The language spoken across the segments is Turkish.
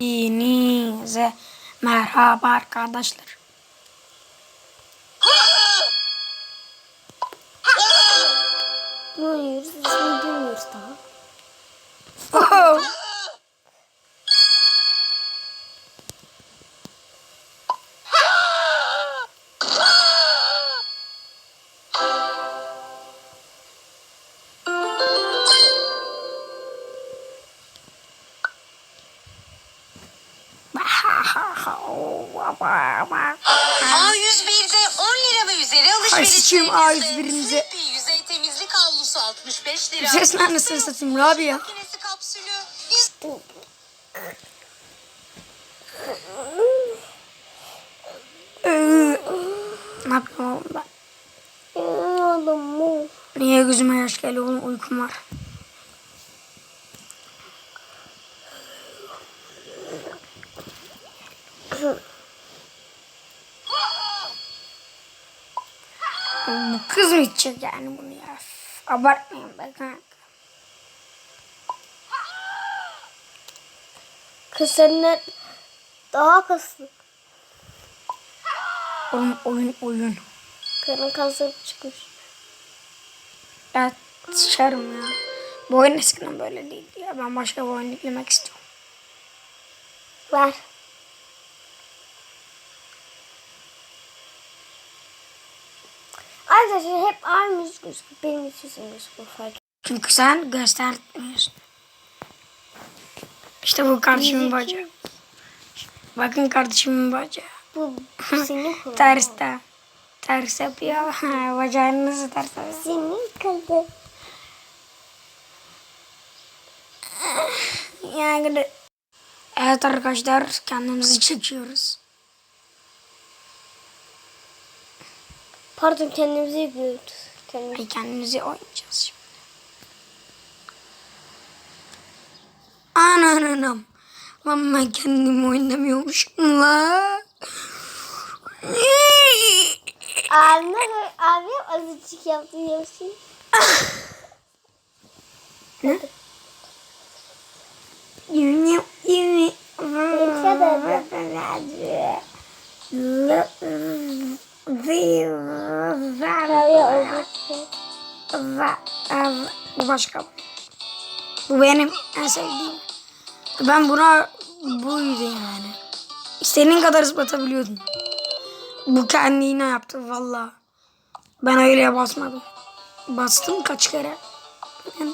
Hepinize merhaba arkadaşlar. İsmini bilmiyoruz daha. Oho. A101'imize. Sleepy yüzey temizlik havlusu 65 lira. Ses anasını satayım Rabia. Makinesi kapsülü 100 Ee, ne yapayım oğlum ben? Niye gözüme yaş geliyor oğlum uykum var. Mı içecek yani bunu ya? Abartmayın be kanka. Kız seninle daha kaslı. Oğlum oyun oyun. Karın kasları çıkmış. Ya sıçarım ya. Bu oyun eskiden böyle değildi ya. Ben başka bir oyun yüklemek istiyorum. Ver. Arkadaşlar hep aynı müzik gözüküyor. Benim sesim gözüküyor fark. Çünkü sen göstermiyorsun. İşte bu kardeşimin bacağı. Bakın kardeşimin bacağı. Bu senin kulağın. Ters de. Ters yapıyor. Bacağını nasıl ters yapıyor? Senin kızı. Yani Evet arkadaşlar kendimizi çekiyoruz. Pardon kendimizi yapıyoruz. Kendimizi. Ay kendimizi oynayacağız şimdi. Ananam. Lan ben kendimi oynamıyormuşum la. Böyle abi azıcık yaptı yapsın. Yürü yürü. Bu başka. Bu benim en sevdiğim. Ben buna buydu yani. İstediğin kadar ispatabiliyordun. Bu kendine yaptı valla. Ben öyle basmadım. Bastım kaç kere. Yani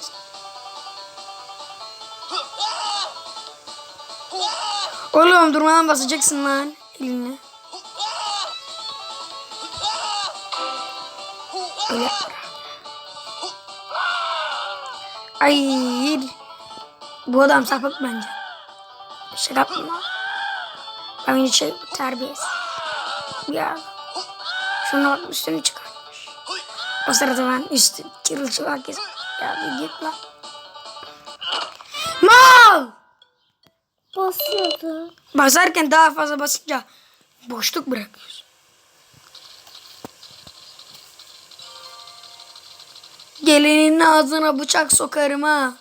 Oğlum durmadan basacaksın lan eline. Öyle yapma. Ay. Bu adam sapık bence. Şaka yapma. Ben hiç şey terbiyesiz. Ya. Şuna bak üstünü çıkartmış. O sırada ben üstü çırılçıplak gezim. Ya bir git lan. Mal! Basıyordu. Basarken daha fazla basınca boşluk bırakıyorsun. Gelenin ağzına bıçak sokarım ha.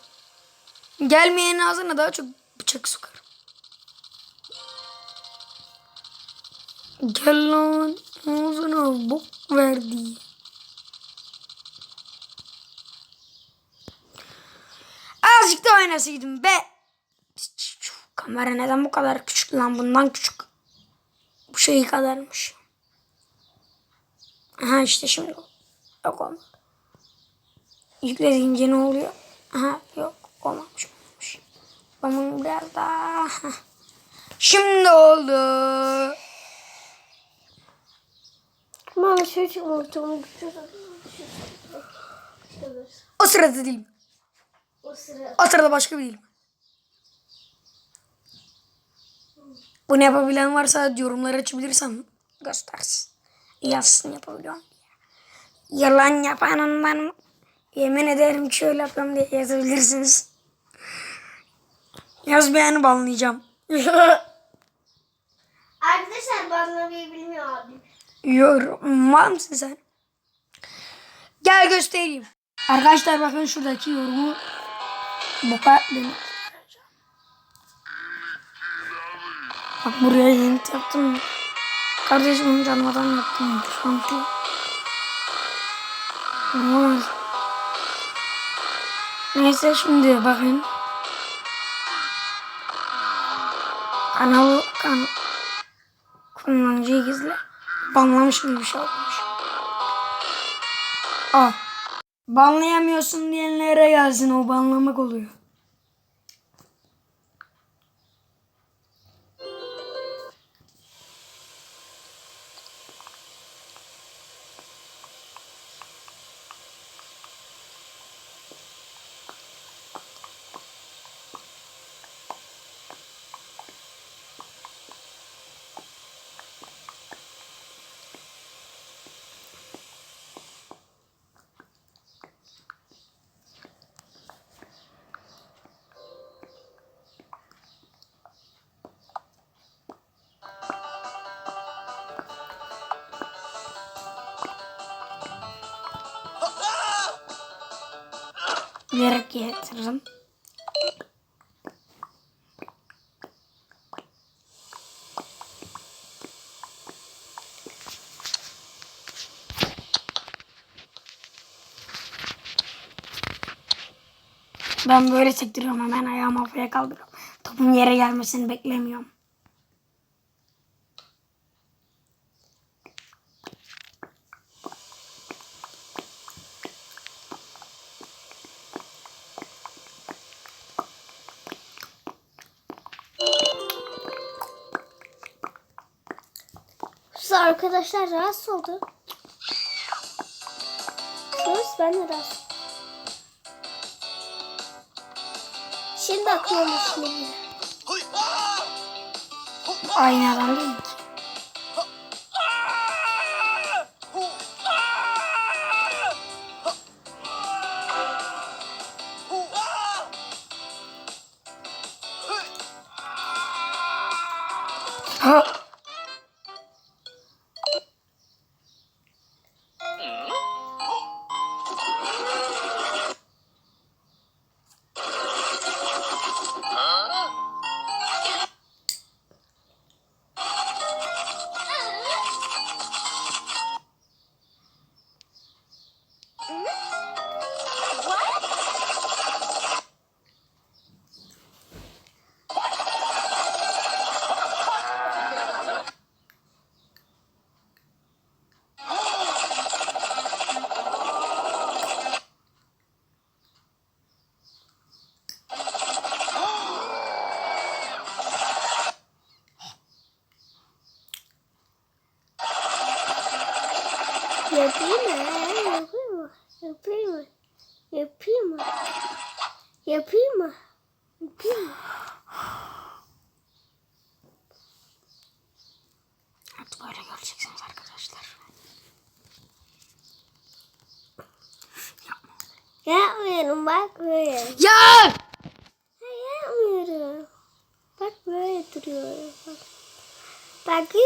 Gelmeyenin ağzına daha çok bıçak sokarım. Gel lan ağzına bok verdi. Azıcık da oynasaydım be. Kamera neden bu kadar küçük lan? Bundan küçük. Bu şey kadarmış. Aha işte şimdi. Yok olmadı. Yüklediğince ne oluyor? Aha yok olmamış olmamış. Ben bunu biraz daha... Hah. Şimdi oldu. Bana şey çıkmamıştı. Onu O sırada değilim. O sıra. O sırada başka bir değilim. Bunu yapabilen varsa yorumları açabilirsem göstersin. Yazsın yapabiliyorum. Yalan yapanın ben yemin ederim ki şöyle yapıyorum diye yazabilirsiniz. Yaz beğeni banlayacağım. Arkadaşlar banlamayı bilmiyor abim. Yorum var mısın sen? Gel göstereyim. Arkadaşlar bakın şuradaki yorumu bu kadar. Bak buraya yeni yaptım. Kardeşim onu canmadan yaptım. Şanti. Olmaz. Neyse şimdi bakın. Kanalı kan kullanıcıyı gizle. Banlamış gibi bir şey olmuş. Aa. Banlayamıyorsun diyenlere gelsin o banlamak oluyor. Bilerek getiririm. Ben böyle sektiriyorum hemen ayağımı havaya kaldırıyorum. Topun yere gelmesini beklemiyorum. Arkadaşlar rahatsız oldu. Sus ben de rahatsız. Şimdi aklıma düşünüyorum. Aynı adam değil ki.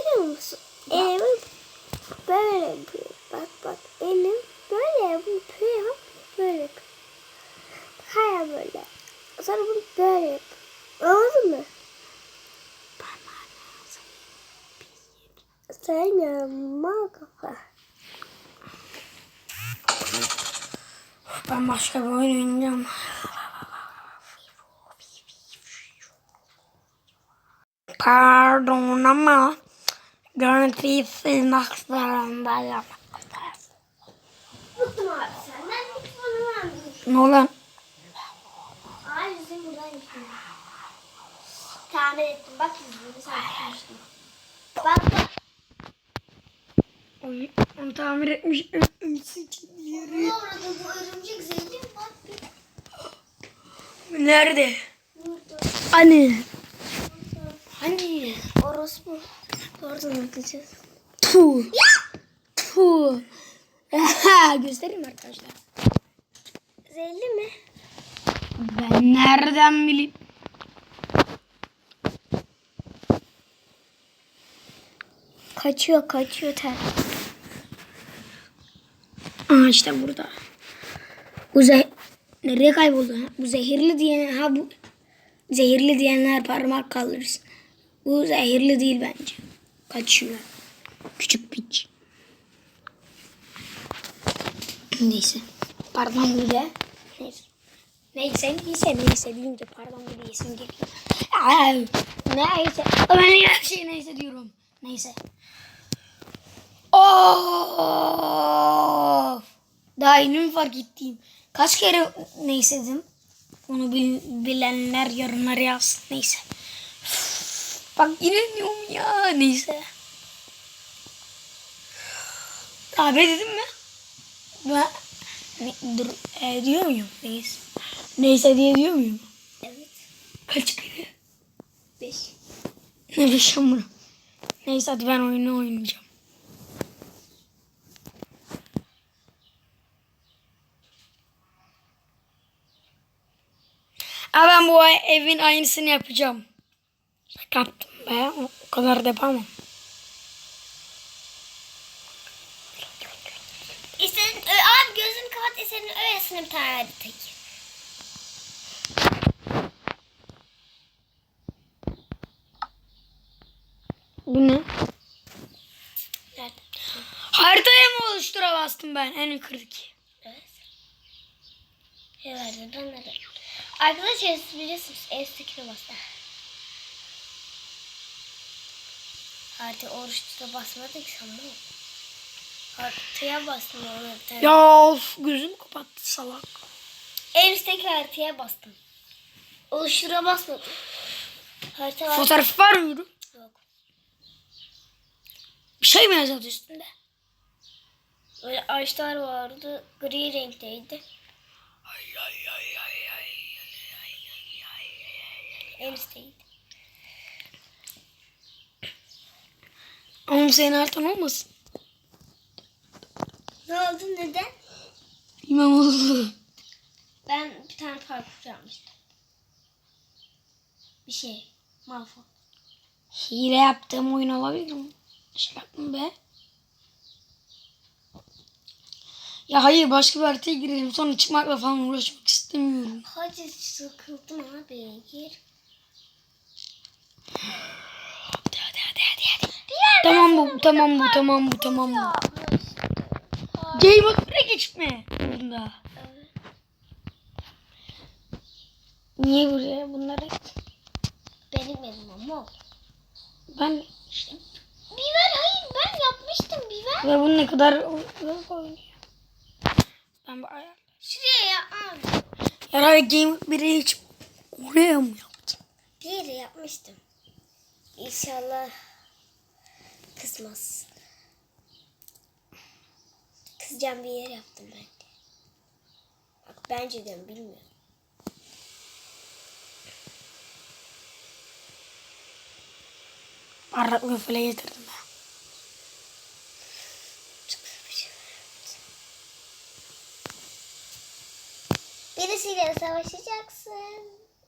Görüyor musun? Elim böyle yapıyor. Bak bak elim böyle yapıyor. Böyle yapıyor. Hayır böyle. Sonra bunu böyle yap. Anladın mı? Saymıyorum mal kafa. Ben başka bir oyun oynayacağım. Pardon ama görüntüyü silmek zorundayım. Bıktım abi senden. Mikrofonumu aldım. Ne olan? Ay yüzüm buradan yıkıyor. Tamir ettim. Bak yüzümü sarkmıştım. Bak bak. Onu tamir etmiş. Ne orada bu örümcek mi? Bak bir Nerede? burada. Hani? Hani? Orospu. Oradan atacağız. Tu. Tu. Göstereyim arkadaşlar. Zehirli mi? Ben nereden bileyim? Kaçıyor kaçıyor ter. Aa işte burada. Bu zeh nereye kayboldu? Ha? Bu zehirli diyen ha bu zehirli diyenler parmak kaldırsın. Bu zehirli değil bence. Kaçıyor. Küçük piç. Neyse. Pardon da. Neyse. Neyse neyse neyse deyince pardon bu diyesim geliyor. Neyse. Ben her şey neyse diyorum. Neyse. Oh! Daha yeni mi fark ettiğim? Kaç kere neyse dedim. Onu bil- bilenler yorumlara yazsın. Neyse. Bak yine diyorum ya. Neyse. Abi dedim mi? Ben ne, dur, e, diyor muyum? Neyse. Neyse diye diyor muyum? Evet. Kaç kere? Beş. Ne bileyim bunu. Neyse hadi ben oyunu oynayacağım. Ben bu evin aynısını yapacağım. Şaka yaptım be. O kadar da yapamam. İstedim, Ö, abi gözünü kapat senin öylesine bir tane hadi tek. Bu ne? Nerede? Haritayı mı oluştura bastım ben en yukarıdaki? Evet. Evet, ben de. Arkadaşlar siz biliyorsunuz F8'e bastı. Harita oruçta basmadık sanma. Haritaya bastım tane. Ya of gözüm kapattı salak. En üstteki haritaya bastım. Oluştura basmadım. Harita var. Fotoğraf var mı? Yok. Bir şey mi yazıyordu üstünde? Böyle ağaçlar vardı. Gri renkteydi. Ay ay ay ay ay. En üstteydi. Ama senin haritan olmasın. Ne oldu neden? İmam oldu. Ben bir tane parkur yapmıştım. Bir şey. Mahvol. Hile yaptığım oyun olabilir mi? Şey yaptım be. Ya hayır başka bir haritaya girelim sonra çıkmakla falan uğraşmak istemiyorum. Hadi sıkıldım abi. Gir. Hadi hadi hadi hadi. hadi. Tamam bu tamam bu tamam bu tamam bu. Game of Thrones'a geçme. Bunda. Niye buraya bunları? Benim elim ama. Ben işte Biber hayır ben yapmıştım biber. ve bunu ne kadar. Ben bu ayar. Şuraya yapmadım. Herhalde Game 1'e hiç oraya mı yaptın? Bir yere yapmıştım. İnşallah kızmaz. Kızacağım bir yer yaptım ben de. Bak bence de bilmiyorum. Arraklı file getirdim ben. Birisiyle savaşacaksın.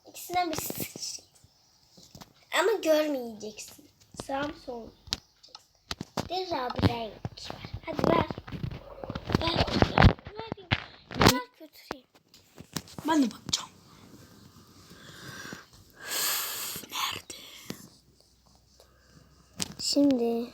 İkisinden birisi seçeceksin. Ama görmeyeceksin. Sağ mı sol mu? Bir Rabi renk var. Hadi ver. Ver. Ver, ver, götüreyim. Ben de bakacağım. Nerede? Şimdi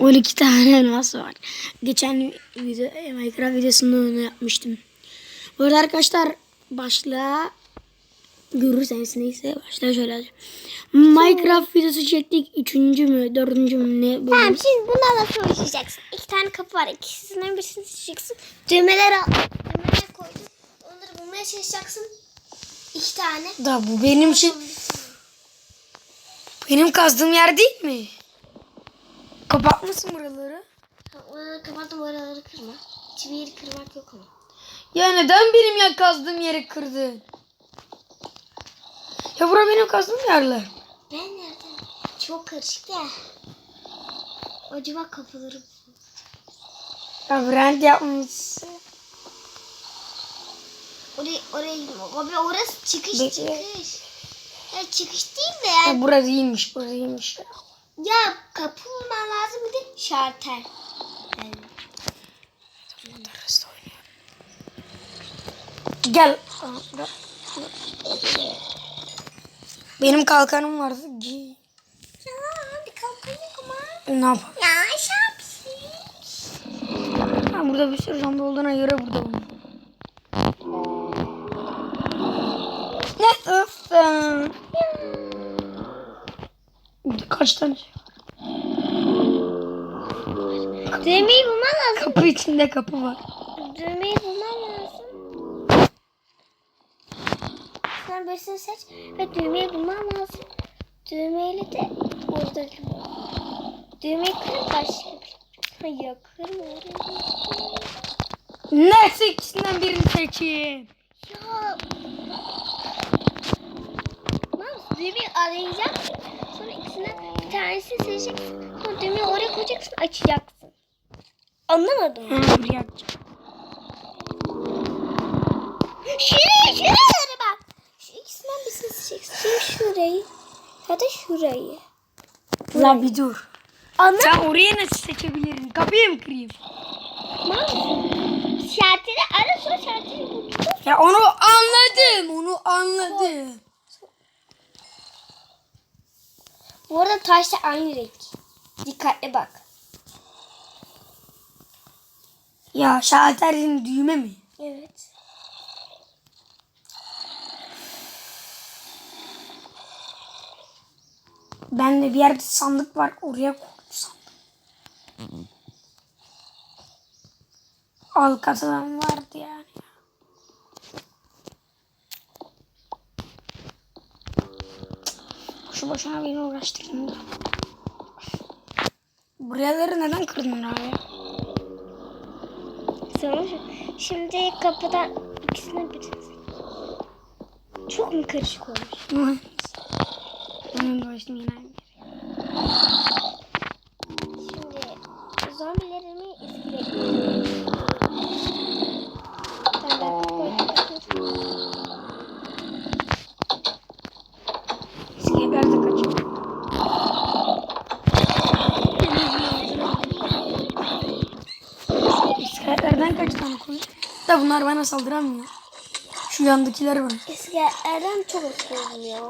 12 tane elmas var. Geçen video, Minecraft videosunda onu yapmıştım. Bu arada arkadaşlar başlığa görürseniz neyse başlığa şöyle. Minecraft videosu çektik. Üçüncü mü dördüncü mü ne bölüm. Tamam şimdi bunlarla savaşacaksın. İki tane kapı var. İkisinden birisini seçeceksin. Düğmeler al. Düğmeler koydum. Onları bulmaya çalışacaksın. İki tane. Da bu benim şey benim kazdığım yer değil mi? Kapatmışsın buraları. Ha, Oraları kapattım oraları kırma. Hiçbir yeri kırmak yok ama. Ya neden benim ya kazdığım yeri kırdın? Ya bura benim kazdığım yerler. Ben nereden? Çok karışık ya. Acaba kapıları Labirent yapmışsın. oraya oraya gitme. Abi orası çıkış Bekle. çıkış. Ya çıkış değil de yani. Ya bura değilmiş, bura değilmiş. Ya kapı bulman lazım bir de şartel. Yani. Oynuyor. Gel. Benim kalkanım vardı. Giy. Ya hadi kalkalım ama. Ne yapalım? Ya şapsi. Ha, burada bir sürü zombi olduğuna göre burada olmalı. Nasılsın? Kaç tane şey var? Düğmeyi bulman lazım. Kapı içinde kapı var. Düğmeyi bulman lazım. Sen birisini seç ve düğmeyi bulman lazım. Düğmeyle de orada Düğmeyi kırıp başka bir. Hayır kırma. Neyse ikisinden birini seçeyim. Ya. Lan düğmeyi arayacaksın. Sonra ikisinden bir tanesini seçeceksin. Sonra düğmeyi oraya koyacaksın açacaksın. Anlamadım. Ha, buraya atacağım. Şuraya şuralara bak. Şu ikisinden Ya şurayı ya da şurayı. La bir dur. Anladın Sen oraya nasıl seçebilirim? Kapıyı mı kırayım? Şartını ara sonra şartını bul. Ya onu anladım. Onu anladım. Bu arada taş da aynı renk. Dikkatli bak. Ya şalterin düğme mi? Evet. Bende bir yerde sandık var. Oraya koydum sandık. Al kasadan vardı yani. Şu boşuna beni uğraştırdın da. Buraları neden kırdın abi? Şimdi kapıdan ikisine bir Çok mu karışık olmuş? Benim de başım yine Da bunlar bana saldıramıyor. Şu yandakiler bana. İskeletlerden çok hoşlandım ya.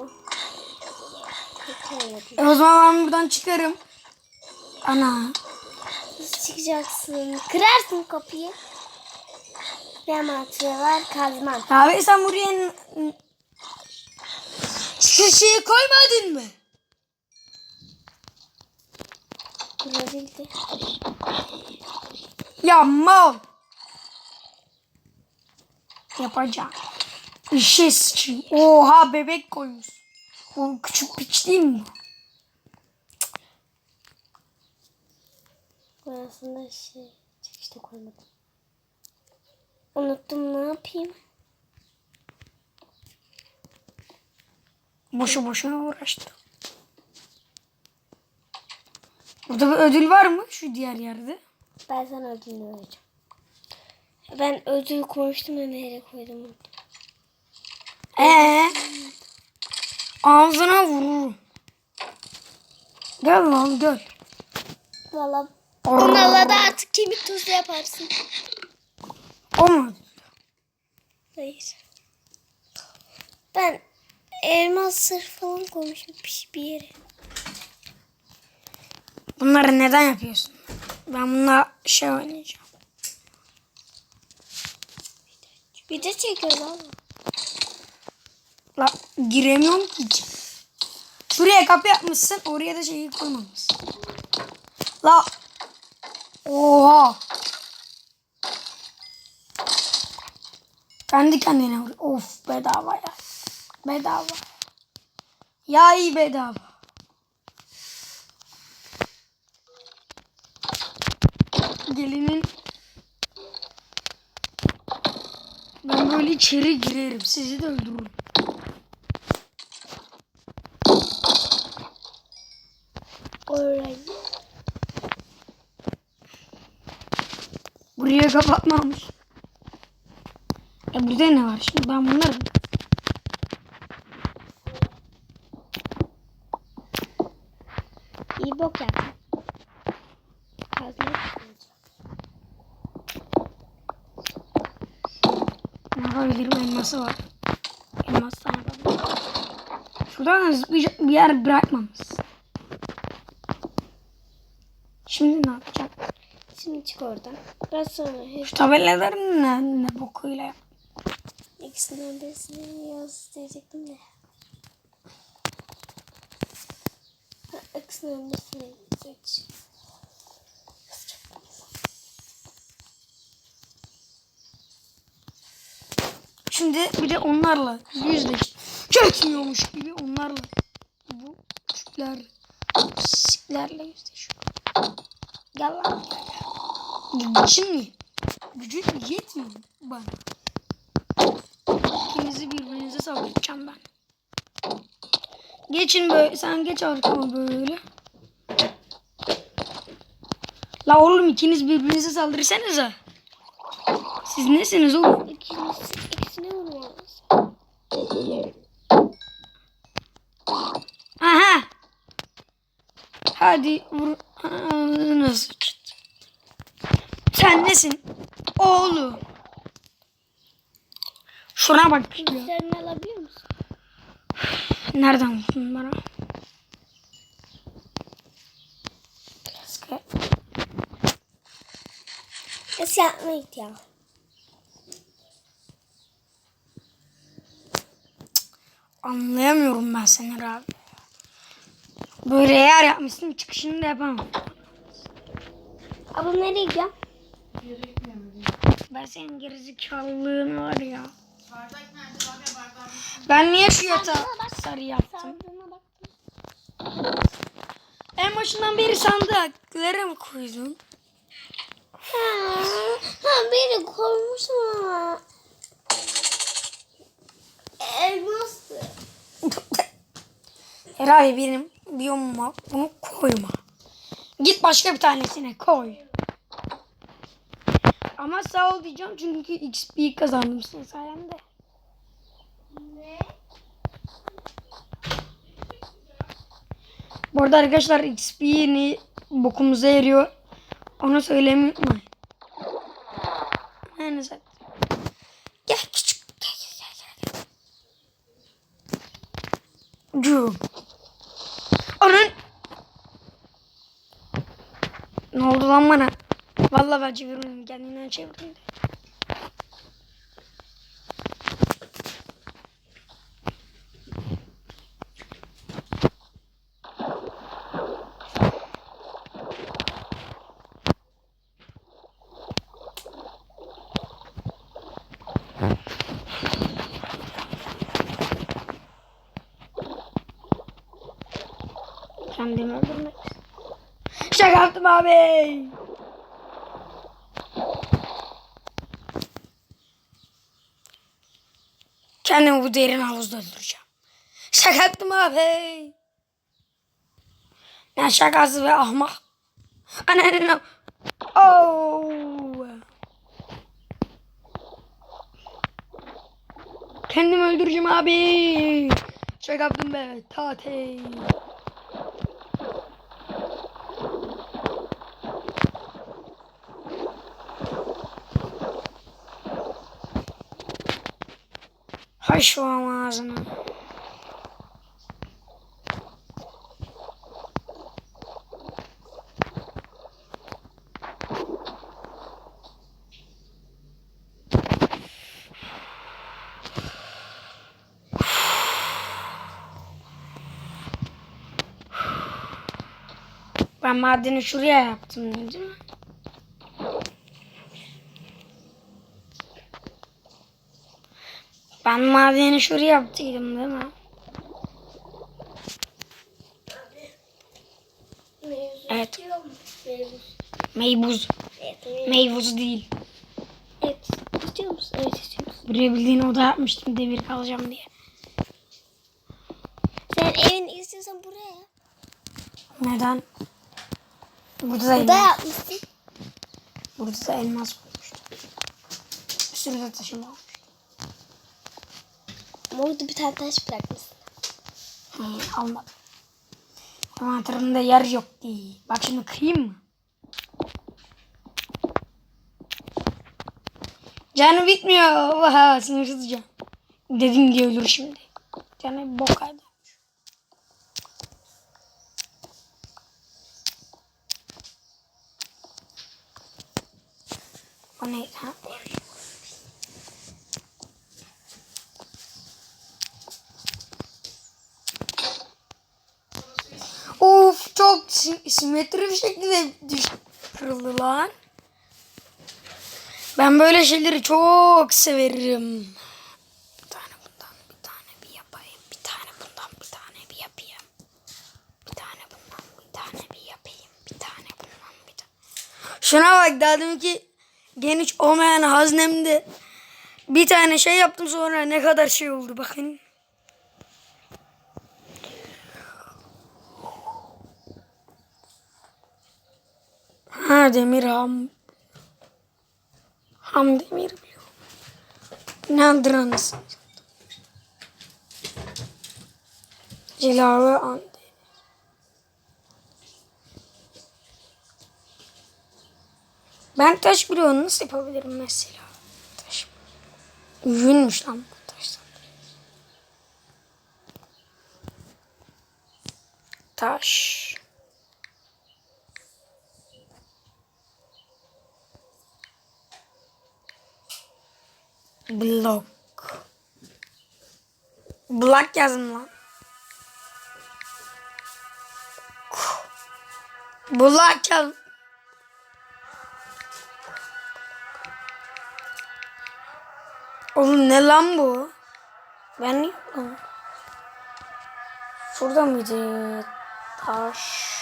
E o zaman ben buradan çıkarım. Ana. Nasıl çıkacaksın? Kırarsın kapıyı. Ne mantığı var? Kazman. Ya be sen buraya şeyi koymadın mı? Kırabildi. Ya mal. Yapacağım. İşe sıçayım. Oha bebek koymuş. O küçük piç değil mi? Burasında şey çıkışta koymadım. Unuttum ne yapayım? Boşu boşuna uğraştı. Burada bir ödül var mı şu diğer yerde? Ben sana ödülünü vereceğim. Ben ödül koymuştum nereye koydum unuttum. Ee, ağzına vururum. Gel lan gel. Valla Orr. onlarla da artık kemik tozu yaparsın. O mu? Hayır. Ben elmas sırf falan koymuşum bir- bir yere. Bunları neden yapıyorsun? Ben bununla şey oynayacağım. Bir de çekiyorum ama. La giremiyorum ki. Şuraya kapı yapmışsın. Oraya da şeyi koymamışsın. La. Oha. Kendi kendine vuruyor. Of bedava ya. Bedava. Ya iyi bedava. Gelinin ben böyle içeri girerim. Sizi de öldürürüm. Orayı. Buraya kapatmamış. E burada ne var şimdi? Ben bunları İyi bok yaptım. Kazma yapacağım. ne yapabilirim. Elması var. Elmastan yapabilirim. Şuradan zıplayacak bir yer bırakmamız. Şimdi ne yapacağım? Şimdi çık oradan. Ben sonra hep Şu tabelaların ne, ne bokuyla yap. ikisinden birisini yaz diyecektim de. İkisinden birisini geç. Şimdi bir de onlarla yüzleş. Geçmiyormuş gibi onlarla. Bu küçükler, siklerle yüzleşiyor. Gel lan. Gücün mü? Gücün yetmiyor bana. İkinizi birbirinize saldıracağım ben. Geçin böyle. Sen geç arkama böyle. La oğlum ikiniz birbirinize saldırırsanıza. Siz nesiniz oğlum? Hadi vur. Nasıl? Sen nesin? Oğlum. Şuna bak ya. Sen alabiliyor musun? Nereden buldun bana? Nasıl yapmayız ya? Anlayamıyorum ben seni abi. Böyle yer yapmışsın çıkışını da yapamam. Abla nereye gidiyor? Ben senin gerizekalılığın var ya. Ben niye şu yatağı sarı yaptım? En başından beri sandıklara mı koydun? Ha, ha beni koymuş ama. Elmastı. Herhalde benim biyomuma bunu koyma. Git başka bir tanesine koy. Ama sağ ol diyeceğim çünkü XP kazandım senin sayende. Ne? Bu arada arkadaşlar XP'ni bokumuza yarıyor. Onu söylemeyi unutmayın. Yani zaten. Gel küçük. Gel gel. gel. Cum. Oldu lan bana? Vallahi ben çevirmedim. Kendinden çevirdim. Kendimi öldürmek. Şaka yaptım abi. Kendimi bu derin havuzda öldüreceğim. Şaka yaptım abi. Ne şakası be ahmak. Ananı. Oh. Kendimi öldüreceğim abi. Şaka yaptım be. Tate. Şu an ağzına. Ben madeni şuraya yaptım değil mi? Ben madeni şuraya yaptıydım değil mi? Mevzu Evet. Mevzu. Meybuz. Evet. Meybuz değil. Evet. İstiyor musun? Evet istiyor musun? Buraya bildiğin oda yapmıştım demir kalacağım diye. Sen evini istiyorsan buraya. Neden? Burada da Burada elmas. yapmışsın. Burada da elmas bulmuştum. Bir sürü de taşım olmuş. Ama orada bir tane taş bırakmışsın. He, almadım. Envanterimde yer yok diye. Bak şimdi kıyayım mı? Canı bitmiyor. Vaha sınırsız can. Dedim diye ölür şimdi. Canı bok halde. O neydi ha? Of çok si- simetri bir şekilde düş kırıldı. Ben böyle şeyleri çok severim. Bir tane bundan bir tane bir yapayım. Bir tane bundan bir tane bir yapayım. Bir tane bundan bir tane bir yapayım. Bir tane bundan bir tane. Şuna bak demin ki geniş olmayan haznemde bir tane şey yaptım sonra ne kadar şey oldu bakın. Ha demir ham. Ham demir biliyor. Nedir anasını? Cilalı an. Ben taş bloğu nasıl yapabilirim mesela? Taş. Yünmüş lan bu taştan. Taş. Blok. Blok yazın lan. Blok yaz. Oğlum ne lan bu? Ben niye bulamıyorum? Şurada mıydı? Taş.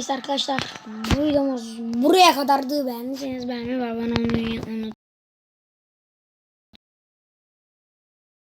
Neyse arkadaşlar. Bu videomuz buraya kadardı. Beğendiyseniz beğenmeyi ve abone olmayı unutmayın.